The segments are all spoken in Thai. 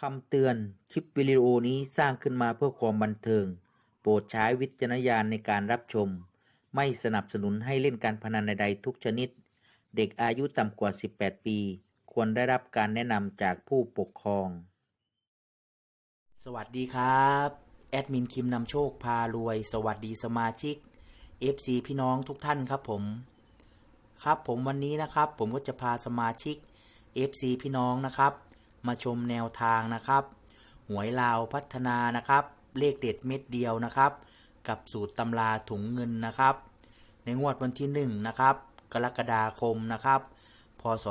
คำเตือน คลิปวิดีโอนี้สร้างขึ้นมาเพื่อความบันเทิง โปรดใช้วิจารณญาณในการรับชม ไม่สนับสนุนให้เล่นการพนันใดๆทุกชนิด เด็กอายุต่ำกว่า 18 ปี ควรได้รับการแนะนำจากผู้ปกครอง สวัสดีครับ แอดมินคิมนำโชคพารวย สวัสดีสมาชิก FC พี่น้องทุกท่านครับผม ครับผมวันนี้นะครับ ผมก็จะพาสมาชิก FC พี่น้องนะครับ มาชมแนวทางนะครับหวยลาวพัฒนานะครับ เลขเด็ดเม็ดเดียวนะครับ กับสูตรตำราถุงเงินนะครับ ในงวดวันที่ 1 นะครับ กรกฎาคมนะครับ พศ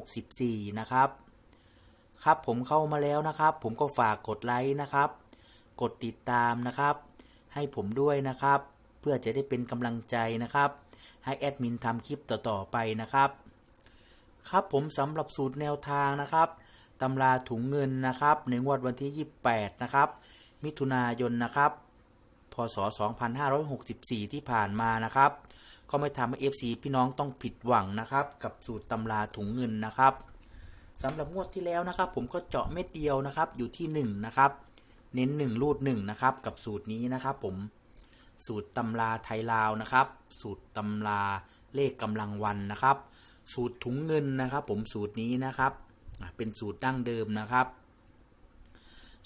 2564 นะครับ ครับผมเข้ามาแล้วนะครับ ผมก็ฝากกดไลค์นะครับ กดติดตามนะครับ ให้ผมด้วยนะครับ เพื่อจะได้เป็นกำลังใจนะครับ ให้แอดมินทำคลิปต่อๆไปนะครับ ครับผมสำหรับสูตรแนวทางนะครับตำราถุงเงินนะครับในงวดวันที่ 28 นะครับ มิถุนายนนะครับ พศ 2564 ที่ผ่านมานะครับ ก็ไม่ทำให้ FC พี่น้องต้องผิดหวังนะครับ กับสูตรตำราถุงเงินนะครับสำหรับงวดที่แล้วนะครับ ผมก็เจาะเม็ดเดียวนะครับอยู่ที่ 1 นะครับ เน้น 1 รูด 1 นะครับ กับสูตรนี้นะครับ ผมสูตรตำราไทยลาวนะครับ สูตรตำราเลขกำลังวันนะครับ สูตรถุงเงินนะครับ ผมสูตรนี้นะครับเป็นสูตรดั้งเดิมนะครับ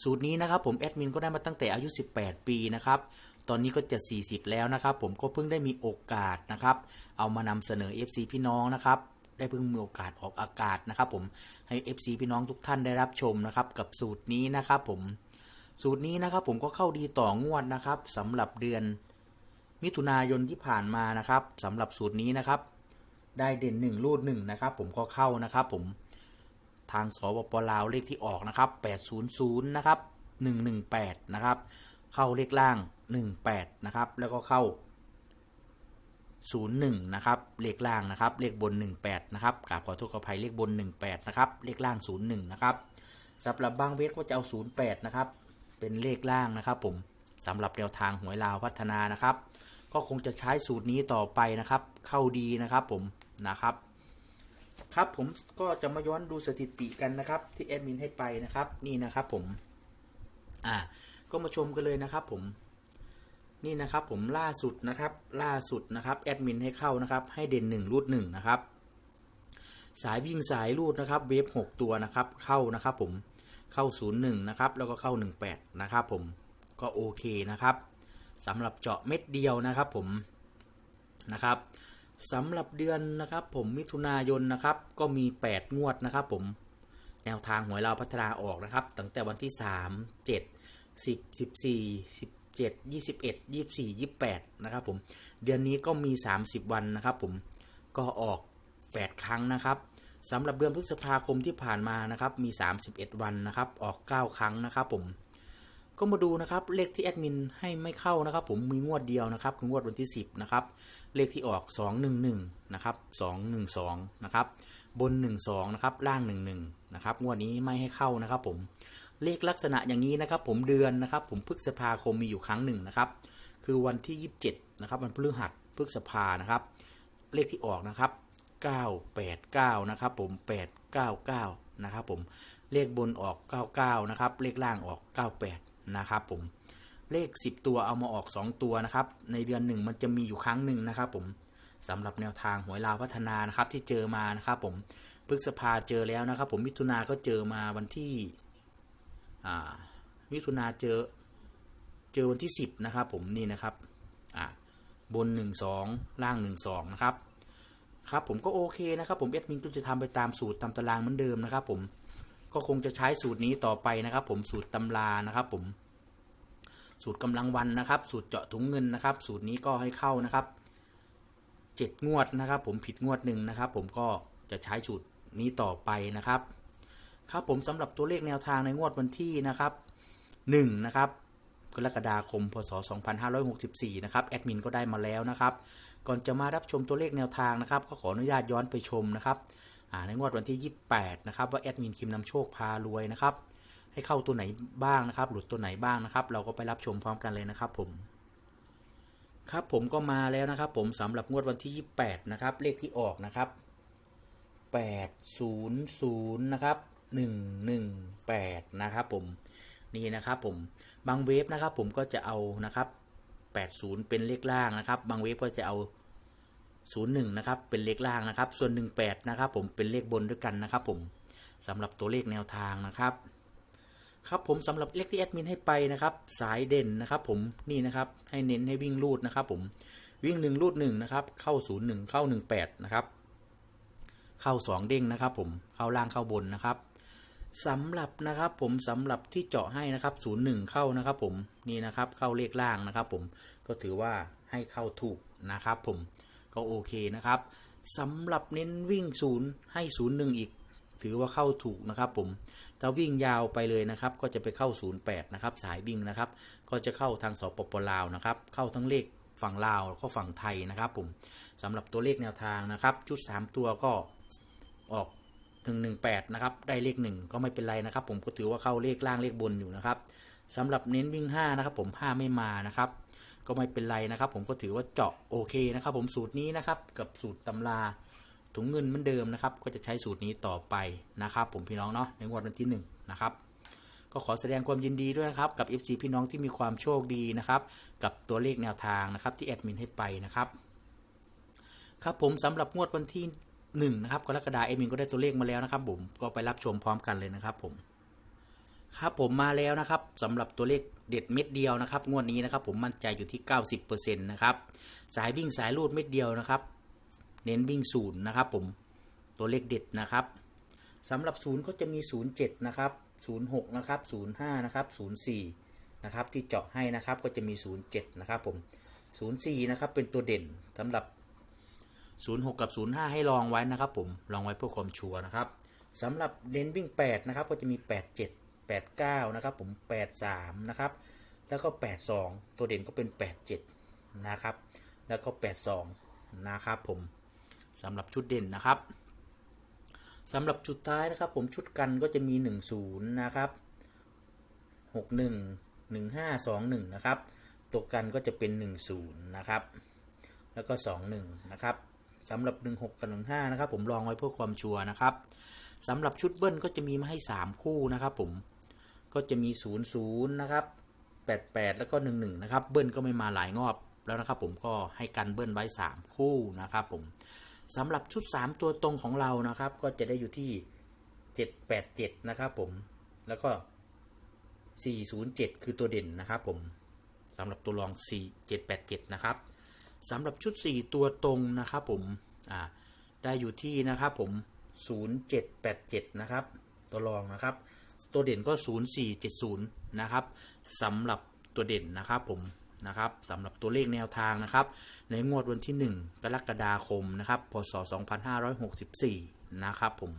สูตรนี้นะครับ ผมแอดมินก็ได้มาตั้งแต่อายุ 18 ปีนะครับ ตอนนี้ก็จะ 40 แล้วนะครับ ผมก็เพิ่งได้มีโอกาสนะครับ เอามานำเสนอ FC พี่น้องนะครับได้เพิ่งมีโอกาสออกอากาศนะครับ ผมให้ FC พี่น้องทุกท่านได้รับชมนะครับ กับสูตรนี้นะครับ ผมสูตรนี้นะครับ ผมก็เข้าดีต่องวดนะครับสำหรับเดือนมิถุนายนที่ผ่านมานะครับสำหรับสูตรนี้นะครับ ได้เด่นหนึ่งรูดหนึ่งนะครับผมก็เข้านะครับผมทางสปปลาวเลขที่ออกนะครับ 800นะครับ118นะครับเข้าเลขล่าง 18นะครับแล้วก็เข้า 01นะครับเลขล่างนะครับเลขบน 18นะครับกราบขอโทษขออภัยเลขบน 18นะครับเลขล่าง 01นะครับสำหรับบางเวทก็จะเอา 08นะครับเป็นเลขล่างนะครับผมสำหรับแนวทางหวยลาวพัฒนานะครับ ก็คงจะใช้สูตรนี้ต่อไปนะครับ เข้าดีนะครับผมนะครับ ครับผมก็จะมาย้อนดูสถิติกันนะครับ ที่แอดมินให้ไปนะครับ นี่นะครับผมอ่าก็มาชมกันเลยนะครับผมนี่นะครับผมล่าสุดนะครับล่าสุดนะครับแอดมินให้เข้านะครับให้เด่นหนึ่งรูดหนึ่งนะครับสายวิ่งสายรูดนะครับเวฟหกตัวนะครับเข้านะครับผมเข้าศูนย์หนึ่งนะครับแล้วก็เข้าหนึ่งแปดนะครับผมก็โอเคนะครับ สำหรับเจาะเม็ดเดียวนะครับผมนะครับสำหรับเดือนนะครับผมมิถุนายนนะครับก็มี 8 งวดนะครับผมแนวทางหวยเราวพัฒนาออกนะครับ ตั้งแต่วันที่ 3 7 10 14 17 21 24 28 นะครับผม เดือนนี้ก็มี 30 วันนะครับผม ก็ออก 8 ครั้งนะครับสำหรับเดือนพฤษภาคมที่ผ่านมานะครับ มี 31 วันนะครับ ออก 9 ครั้งนะครับผม ก็มาดูนะครับเลขที่แอดมินให้ไม่เข้านะครับ ผมมีงวดเดียวนะครับคืองวดวันที่ 10นะครับเลขที่ออก 211นะครับ212นะครับบน 12นะครับล่าง 11นะครับงวดนี้ไม่ให้เข้านะครับ ผมเลขลักษณะอย่างนี้นะครับ ผมเดือนนะครับ ผมพฤษภาคมมีอยู่ครั้งหนึ่งนะครับ คือวันที่ 27นะครับวันพฤหัสพฤษภานะครับ เลขที่ออกนะครับ 989นะครับ ผม899นะครับผมเลขบนออก 99 นะครับ เลขล่างออก 98 นะครับผมเลข 10 ตัวเอามาออก 2 ตัวนะครับในเดือนหนึ่งมันจะมีอยู่ครั้งหนึ่งนะครับผมสำหรับแนวทางหวยลาวพัฒนานะครับที่เจอมานะครับผมพฤษภาเจอแล้วนะครับ ผมมิถุนาก็เจอมาวันที่มิถุนาเจอเจอวันที่ 10นะครับผมนี่นะครับอ่าบน 1 2 ล่าง 1 2 นะครับครับผมก็โอเคนะครับผมเอดมินก็จะทำไปตามสูตรตามตารางเหมือนเดิมนะครับผมก็คงจะใช้สูตรนี้ต่อไปนะครับ ผมสูตรตำรานะครับผม สูตรกำลังวันนะครับ สูตรเจาะถุงเงินนะครับ สูตรนี้ก็ให้เข้านะครับเจ็ดงวดนะครับ ผมผิดงวดหนึ่งนะครับ ผมก็จะใช้สูตรนี้ต่อไปนะครับ ครับผมสำหรับตัวเลขแนวทางในงวดวันที่นะครับหนึ่งนะครับกรกฎาคม พศ 2564 นะครับ แอดมินก็ได้มาแล้วนะครับ ก่อนจะมารับชมตัวเลขแนวทางนะครับ ก็ขออนุญาตย้อนไปชมนะครับในงวดวันที่ 28 นะครับ ว่าแอดมินคิมนำโชคพารวยนะครับ ให้เข้าตัวไหนบ้างนะครับ หลุดตัวไหนบ้างนะครับ เราก็ไปรับชมพร้อมกันเลยนะครับ ผม ครับผมก็มาแล้วนะครับ ผมสำหรับงวดวันที่ 28 นะครับ เลขที่ออกนะครับ 800นะครับ11 8 นะครับผมนี่นะครับผมบางเวฟนะครับ ผมก็จะเอานะครับ 80 เป็นเลขล่างนะครับ บางเวฟก็จะเอา 01 นะครับ เป็นเลขล่างนะครับ ส่วน 18 นะครับ ผมเป็นเลขบนด้วยกันนะครับ ผมสำหรับตัวเลขแนวทางนะครับ ครับผมสำหรับเลขที่แอดมินให้ไปนะครับสายเด่นนะครับผมนี่นะครับให้เน้นให้วิ่งรูดนะครับผมวิ่ง1รูด1นะครับเข้า 01 เข้า 18นะครับเข้า 2 เด้งนะครับผมเข้าล่างเข้าบนนะครับสำหรับนะครับผมสำหรับที่เจาะให้นะครับ01เข้านะครับผมนี่นะครับเข้าเลขล่างนะครับผมก็ถือว่าให้เข้าถูกนะครับผมก็โอเคนะครับสำหรับเน้นวิ่งศูนย์ให้ศูนย์หนึ่งอีก ถือว่าเข้าถูกนะครับผมถ้าวิ่งยาวไปเลยนะครับ ก็จะไปเข้า 08 นะครับ สายวิ่งนะครับ ก็จะเข้าทางสปปลาวนะครับ เข้าทั้งเลขฝั่งลาวแล้วก็ฝั่งไทยนะครับผมสำหรับตัวเลขแนวทางนะครับ ชุด 3 ตัวก็ออก1 1 8 นะครับ ได้เลข 1 ก็ไม่เป็นไรนะครับ ผมก็ถือว่าเข้าเลขล่างเลขบนอยู่นะครับสำหรับเน้นวิ่ง 5 นะครับ ผม 5 ไม่มานะครับ ก็ไม่เป็นไรนะครับ ผมก็ถือว่าเจาะโอเคนะครับ ผมสูตรนี้นะครับกับสูตรตำรา ถุงเงินเหมือนเดิมนะครับ ก็จะใช้สูตรนี้ต่อไปนะครับผมพี่น้องเนาะในงวดวันที่1นะครับก็ขอแสดงความยินดีด้วยนะครับกับ FC พี่น้องที่มีความโชคดีนะครับ กับตัวเลขแนวทางนะครับที่แอดมินให้ไปนะครับครับผมสำหรับงวดวันที่1นะครับกรกฎาคมแอดมินก็ได้ตัวเลขมาแล้วนะครับ ผมก็ไปรับชมพร้อมกันเลยนะครับผมครับผมมาแล้วนะครับสำหรับตัวเลขเด็ดเม็ดเดียวนะครับ งวดนี้นะครับ ผมมั่นใจอยู่ที่ 90%นะครับสายวิ่งสายรูดเม็ดเดียวนะครับ เน้นวิ่งศูนย์นะครับผมตัวเลขเด็ดนะครับสำหรับศูนย์ก็จะมี 07 นะครับ 06 นะครับ 05 นะครับ 04 นะครับที่เจาะให้นะครับก็จะมี 07 นะครับผม 04 นะครับเป็นตัวเด่นสำหรับ 06 กับ 05 ให้ลองไว้นะครับผมลองไว้เพื่อความชัวร์นะครับสำหรับเน้นวิ่ง 8 นะครับก็จะมี 87 89 นะครับผม 83 นะครับ แล้วก็ 82 ตัวเด่นก็เป็น 87 นะครับ แล้วก็ 82 นะครับผม สำหรับชุดเด่นนะครับสำหรับชุดท้ายนะครับ ผมชุดกันก็จะมี 10 นะครับ 61 1521 นะครับ ตัวกันก็จะเป็น 10 นะครับ แล้วก็ 21 นะครับสำหรับ 16 กับ 15 นะครับ ผมลองไว้เพื่อความชัวร์นะครับสำหรับชุดเบิ้ลก็จะมีมาให้ 3 คู่นะครับ ผมก็จะมี 00 นะครับ 88 แล้วก็ 11 นะครับ เบิ้ลก็ไม่มาหลายงอบแล้วนะครับ ผมก็ให้กันเบิ้ลไว้ 3 คู่นะครับ ผม สำหรับชุด 3 ตัวตรงของเรานะครับ ก็จะได้อยู่ที่ 787 นะครับผม แล้วก็ 407 คือตัวเด่นนะครับผมสำหรับตัวรอง 4787 นะครับสำหรับชุด 4 ตัวตรงนะครับผมอ่าได้อยู่ที่นะครับผม 0787 นะครับตัวรองนะครับ ตัวเด่นก็ 0470 นะครับสำหรับตัวเด่นนะครับผม นะครับสำหรับตัวเลขแนวทางนะครับ ในงวดวันที่ 1 กรกฎาคมนะครับพศ 2564 นะครับผม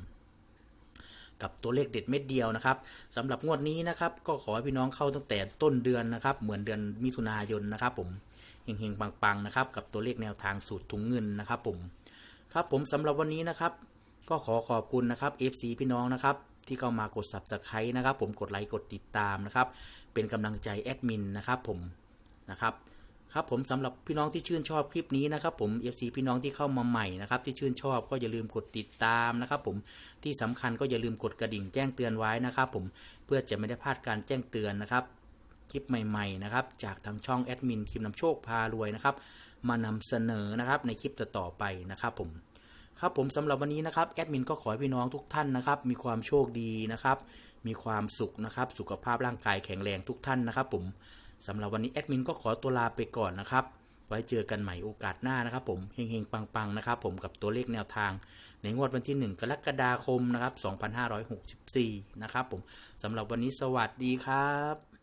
กับตัวเลขเด็ดเม็ดเดียวนะครับสำหรับงวดนี้นะครับ ก็ขอให้พี่น้องเข้าตั้งแต่ต้นเดือนนะครับ เหมือนเดือนมิถุนายนนะครับ ผมเฮงๆปังๆนะครับ กับตัวเลขแนวทางสูตรถุงเงินนะครับ ผมครับผมสำหรับวันนี้นะครับ ก็ขอขอบคุณนะครับ FC พี่น้องนะครับที่เข้ามากด Subscribe นะครับ ผมกดไลค์กดติดตามนะครับ เป็นกำลังใจแอดมินนะครับ ผม นะครับครับผมสำหรับพี่น้องที่ชื่นชอบคลิปนี้นะครับผม FC พี่น้องที่เข้ามาใหม่นะครับที่ชื่นชอบก็อย่าลืมกดติดตามนะครับผมที่สำคัญก็อย่าลืมกดกระดิ่งแจ้งเตือนไว้นะครับผมเพื่อจะไม่ได้พลาดการแจ้งเตือนนะครับคลิปใหม่ๆนะครับจากทางช่องแอดมินคลิปนำโชคพารวยนะครับมานำเสนอนะครับในคลิปต่อๆไปนะครับผมครับผมสำหรับวันนี้นะครับแอดมินก็ขอให้พี่น้องทุกท่านนะครับมีความโชคดีนะครับมีความสุขนะครับสุขภาพร่างกายแข็งแรงทุกท่านนะครับผม สำหรับวันนี้แอดมินก็ขอตัวลาไปก่อนนะครับ ไว้เจอกันใหม่โอกาสหน้านะครับผมเฮงๆ ปังๆ นะครับผมกับตัวเลขแนวทาง ในงวดวันที่ 1 กรกฎาคมนะครับ 2564 นะครับผมสำหรับวันนี้สวัสดีครับ